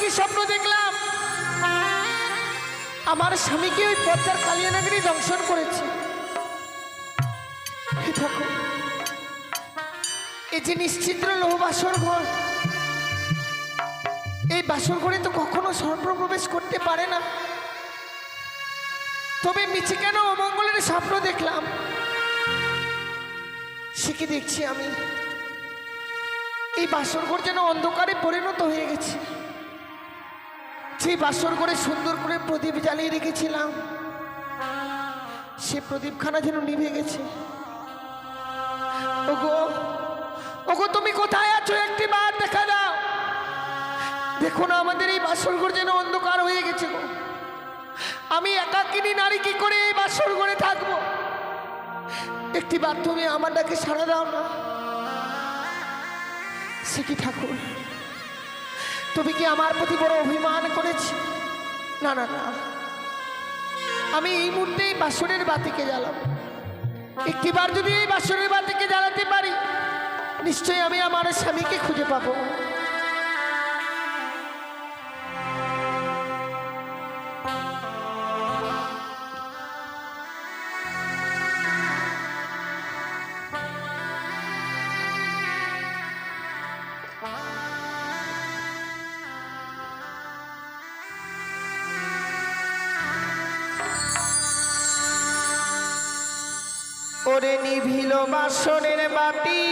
কি স্বপ্ন দেখলাম? আমার স্বামীকে ওই পদ্মার কালিয়ানাগিরি দংশন করেছে। এই যে নিশ্চিদ্র লোহ বাসর ঘর, এই বাসর ঘরে তো কখনো সর্বপ্রবেশ করতে পারে না। তবে মিছে কেন অমঙ্গলের স্বপ্ন দেখলাম? সে কি দেখছি আমি। এই বাসর ঘর যেন অন্ধকারে পরিণত হয়ে গেছে। সেই বাসর ঘরে সুন্দর করে প্রদীপ জ্বালিয়ে রেখেছিলাম। সে প্রদীপখানা যেন নিভে গেছে। ওগো ওগো, তুমি কোথায় আছো? একটি বার দেখা দাও দেখো না, আমাদের এই বাসর ঘর যেন অন্ধকার হয়ে গেছে গো। আমি একাকিনী নারী কি করে এই বাসর ঘরে থাকব? একটি বার তুমি আমার ডাকে সাড়া দাও না। সে কি ঠাকুর? তুমি কি আমার প্রতি বড় অভিমান না না না। আমি এই মুহূর্তেই বাসনের বাতিকে জ্বালাবো। একটিবার যদি এই বাসনের বাতিকে জ্বালাতে পারি, নিশ্চয়ই আমি আমার স্বামীকে খুঁজে পাবো। ওরে নিভিল বাসনের বাতি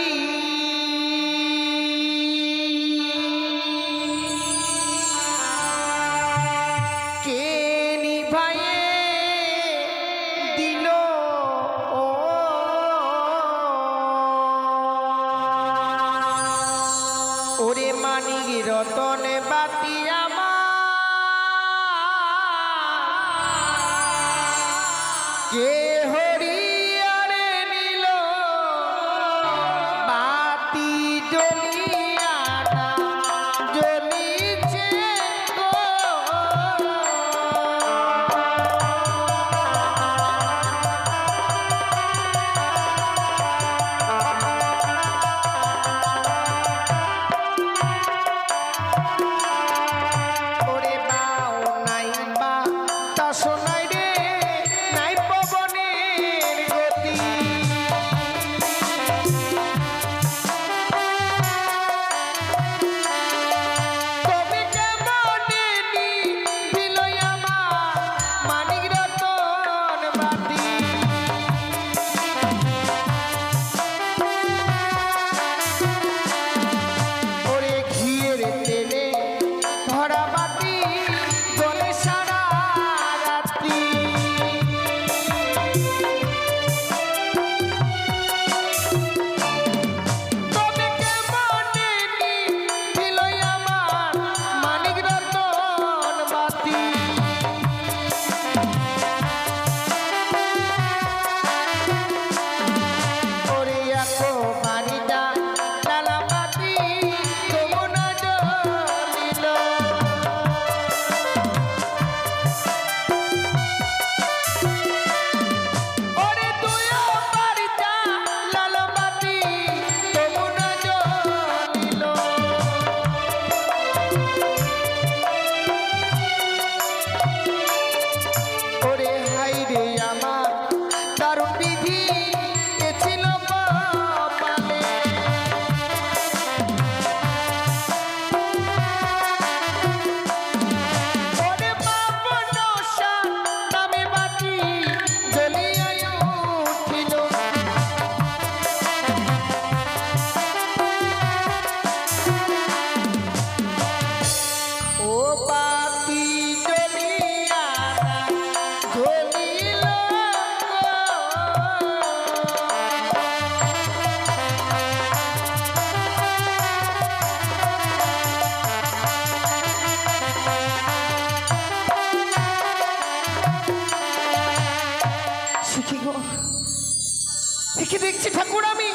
একে দেখছি ঠাকুর আমি।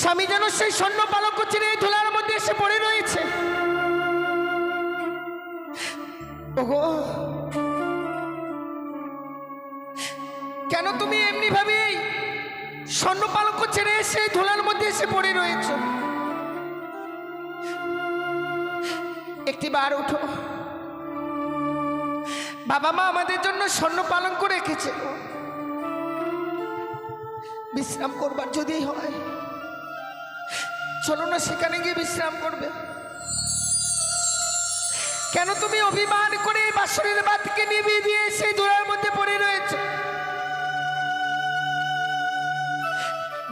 স্বামী যেন সেই স্বর্ণ পালক এই ধুলার মধ্যে এসে পড়ে রয়েছে। ওগো, কেন তুমি এমনি ভাবে স্বর্ণ পালক ছেড়ে এসে এই ধুলার মধ্যে এসে পড়ে রয়েছে? একটি বার উঠো বাবা মা আমাদের জন্য স্বর্ণ পালন করে রেখেছে। বিশ্রাম করবার যদি হয়, চলো না সেখানে গিয়ে বিশ্রাম করবে। কেন তুমি অভিমান করে বাসনের বাতিকে নিভিয়ে দিয়ে সেই দূরের মধ্যে পড়ে রয়েছে?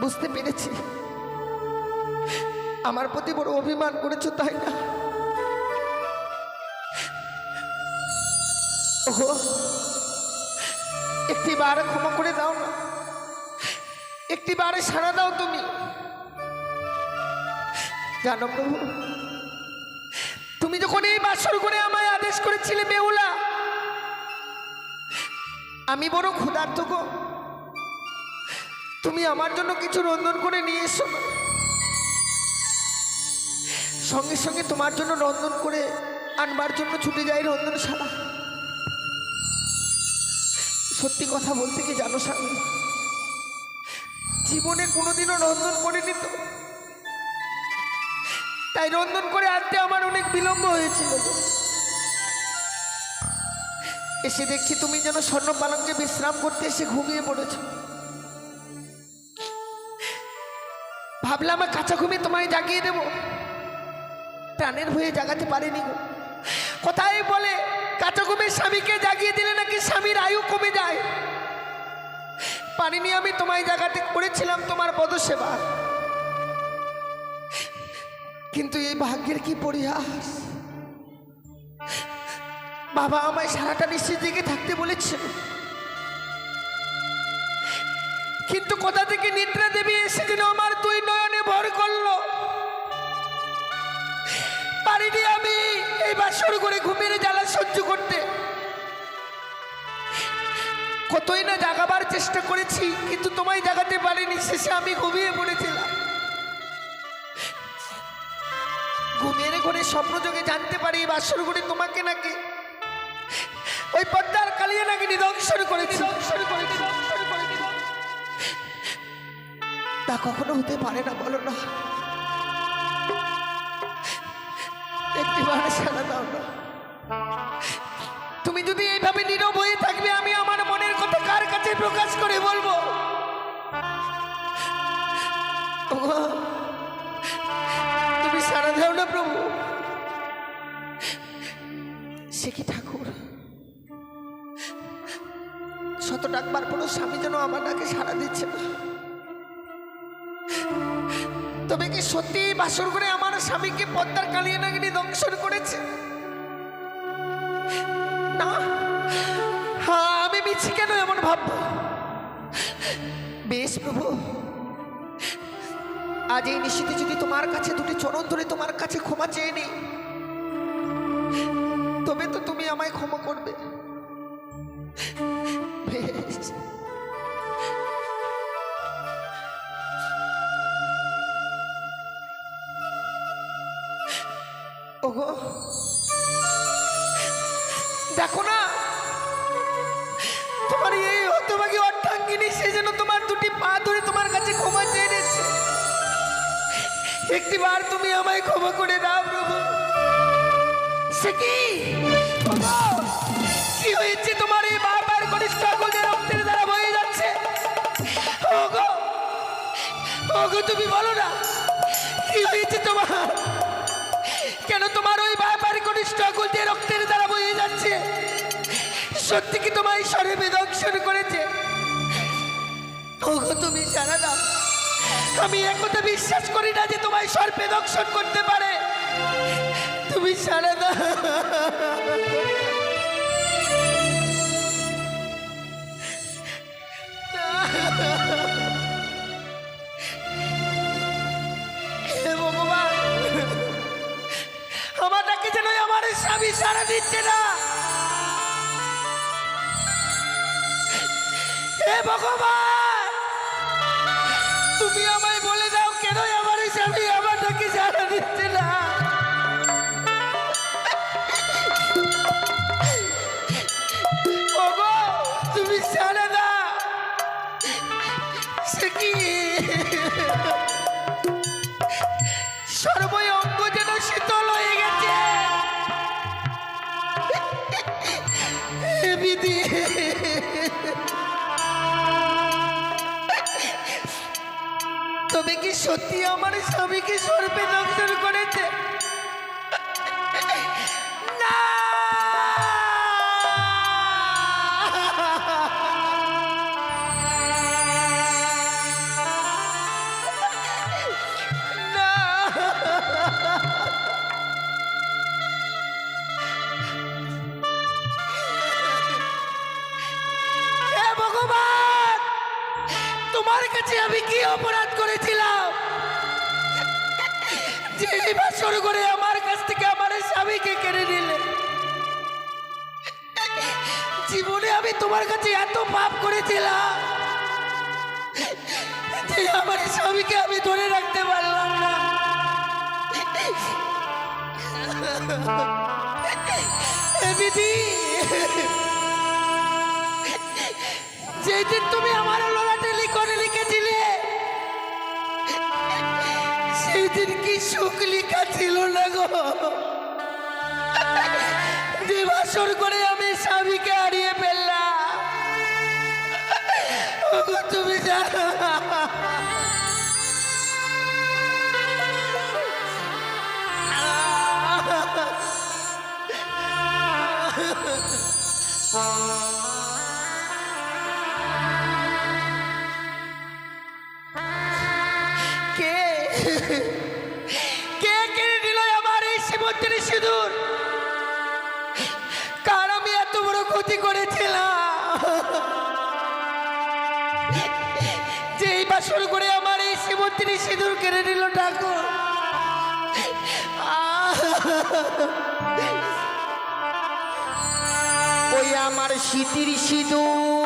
বুঝতে পেরেছি। আমার প্রতি বড় অভিমান করেছ, তাই না? ওহো একটি বার ক্ষমা করে দাও না। একটি বারে সাড়া দাও তুমি। জানো প্রভু, তুমি যখন এই বাসর করে আমায় আদেশ করেছিলে বেউলা আমি বড় ক্ষুধার্ত গো। তুমি আমার জন্য কিছু রন্ধন করে নিয়ে এসো। সঙ্গে সঙ্গে তোমার জন্য রন্ধন করে আনবার জন্য ছুটে যাই রন্ধনশালা। সত্যি কথা বলতে কি জানো স্বামী? জীবনে কোনোদিনও রন্ধন করিনি তো। তাই রন্ধন করে আনতে আমার অনেক বিলম্ব হয়েছিল এসে দেখছি তুমি যেন স্বর্ণ পালনকে বিশ্রাম করতে এসে ঘুমিয়ে পড়েছ। ভাবলাম কাঁচা ঘুমিয়ে তোমায় জাগিয়ে দেব। প্রাণের হয়ে জাগাতে পারিনি গো। কোথায় বলে কাঁচা ঘুমের স্বামীকে জাগিয়ে দিলে নাকি স্বামীর আয়ু কমে যায়? পারিনি আমি তোমায় জাগাতে করেছিলাম তোমার পদসেবা। কিন্তু এই ভাগ্যের কি পরিহাস? বাবা আমায় সারাটা নিশ্চিত জেগে থাকতে বলেছে। কিন্তু কোথা থেকে নিদ্রা দেবী এসে দিল আমার কতই না জাগাবার চেষ্টা করেছি, কিন্তু তোমায় জাগাতে পারিনি। শেষে আমি ঘুমিয়ে পড়েছিলাম। ঘুমিয়ে ঘরে স্বপ্ন যোগে জানতে পারি বাসর করে তোমাকে নাকি। ওই পদ্মার কালিয়ে নাকি নিদংশন করেছি। তা কখনো হতে পারে না, বলো না। একটি সারা তুমি যদি এইভাবে নীরব সে কি ঠাকুর? শত ডাকবার পরও স্বামী যেন আমার ডাকে সারা দিচ্ছে না। তবে কি সত্যি বাসর করে আমার স্বামীকে পদ্মার কালিয়ে নাগিনি দংশন করেছে? না। হ্যাঁ আমি মিছি কেন এমন ভাববো? বেশ প্রভু। আজ এই নিশীতে যদি তোমার কাছে দুটি চরণ ধরে তোমার কাছে ক্ষমা চেয়ে নি তবে তো তুমি আমায় ক্ষমা করবে। দেখো না, তোমার এই হতভাগী অর্থাঙ্গিনী সে যেন তোমার দুটি পা ধরে তোমার কাছে ক্ষমা চেয়ে নিচ্ছে। একটিবার তুমি আমায় ক্ষমা করে দাও, প্রভু। হয়েছে তোমার? বারবার রক্তের বয়ে যাচ্ছে। ওগো! তুমি বলো না, কি হয়েছে তোমার? কেন তোমার ওই ব্যাপার কনিষ্ঠ আগুল দিয়ে রক্তের দ্বারা বয়ে যাচ্ছে? সত্যি কি তোমার ঈশ্বরে বেদংশন করেছে? ওগো, তুমি জানা আমি একথা বিশ্বাস করি না যে তোমার সর্পে দংশন করতে পারে। তুমি সারা দাও আমার ডাকে সারা দিচ্ছে না। ভগবান! কি? যেন শীতল হয়ে গেছে। তবে কি সত্যি আমার স্বামীকে সর্বে দর্শন করেছে? তোমার কাছে আমি কি অপরাধ করেছিলাম? বাসর করে আমার কাছ থেকে আমার স্বামীকে কেড়ে নিলে, জীবনে আমি তোমার কাছে এত পাপ করেছিলাম যে আমার স্বামীকে আমি ধরে রাখতে পারলাম না। বিধি যেদিন তুমি আমার সেই দিন কি সুখ লিখা ছিল না গো? দেবাসর করে আমি স্বামীকে হারিয়ে ফেললাম। তুমি জানো কে কে কিনে নিল আমার এই সীমন্তের সিঁদুর? কার আমি এত বড় ক্ষতি করেছিলাম? যে এই বাসর করে আমার এই সীমন্তের সিঁদুর কেড়ে নিল ঠাকুর। ওই আমার শীতির সিঁদুর।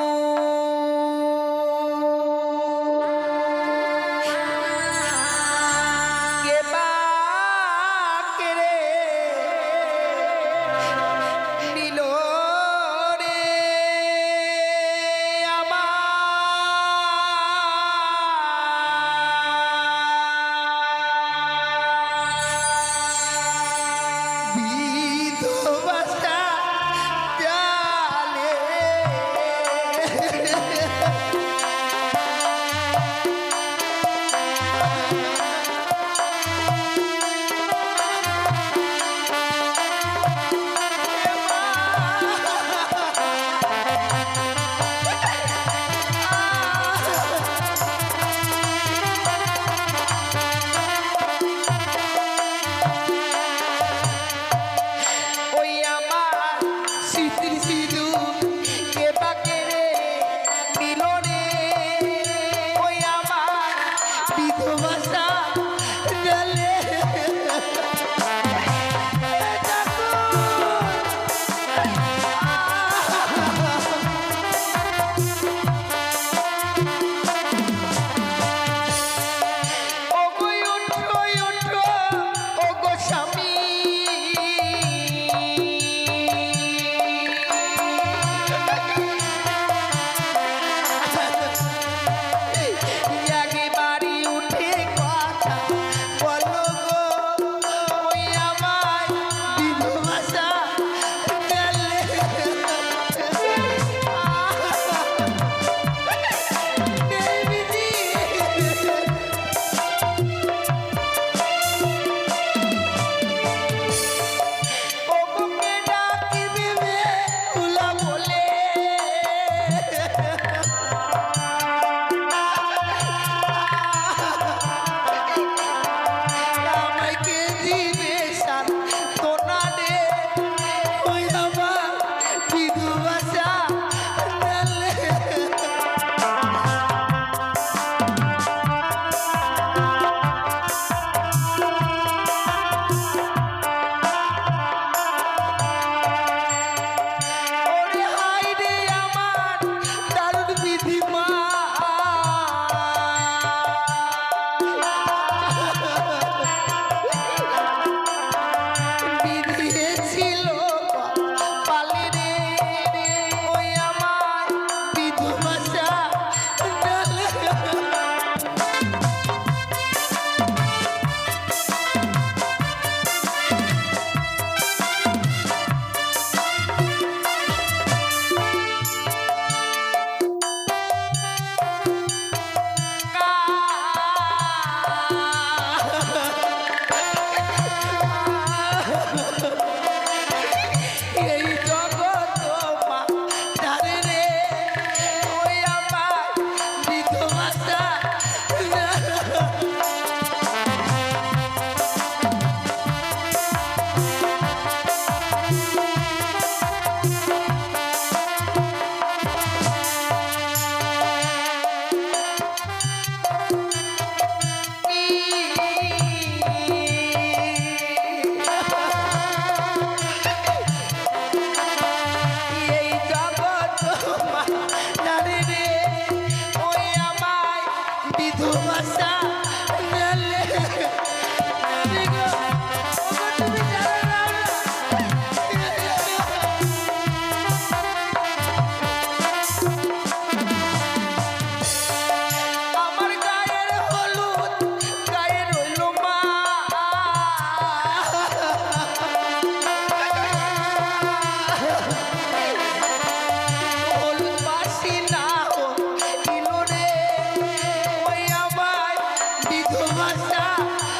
Yeah.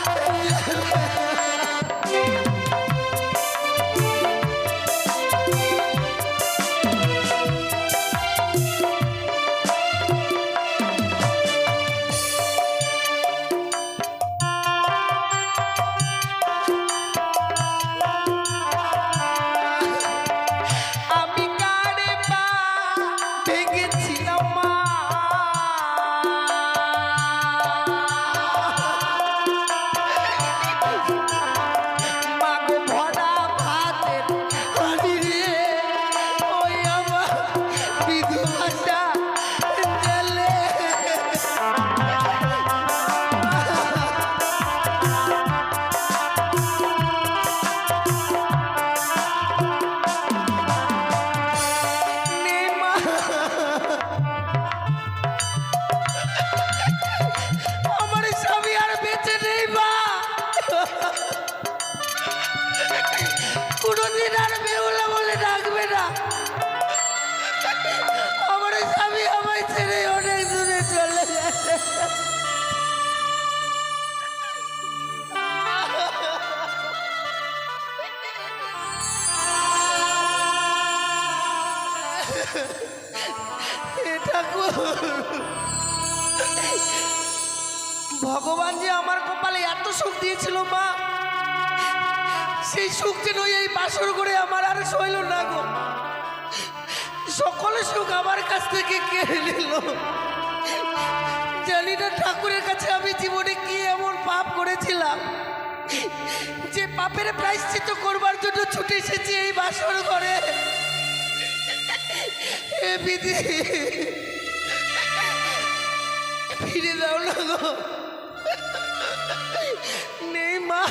সেই সুখ যেন এই বাসর করে আমার আর সইল না গো। সকল সুখ আমার কাছ থেকে কেড়ে নিল? জানি না ঠাকুরের কাছে আমি জীবনে কি এমন পাপ করেছিলাম। যে পাপের প্রায়শ্চিত করবার জন্য ছুটে এসেছি এই বাসর ঘরে। ফিরে দাও না গো। নেই মা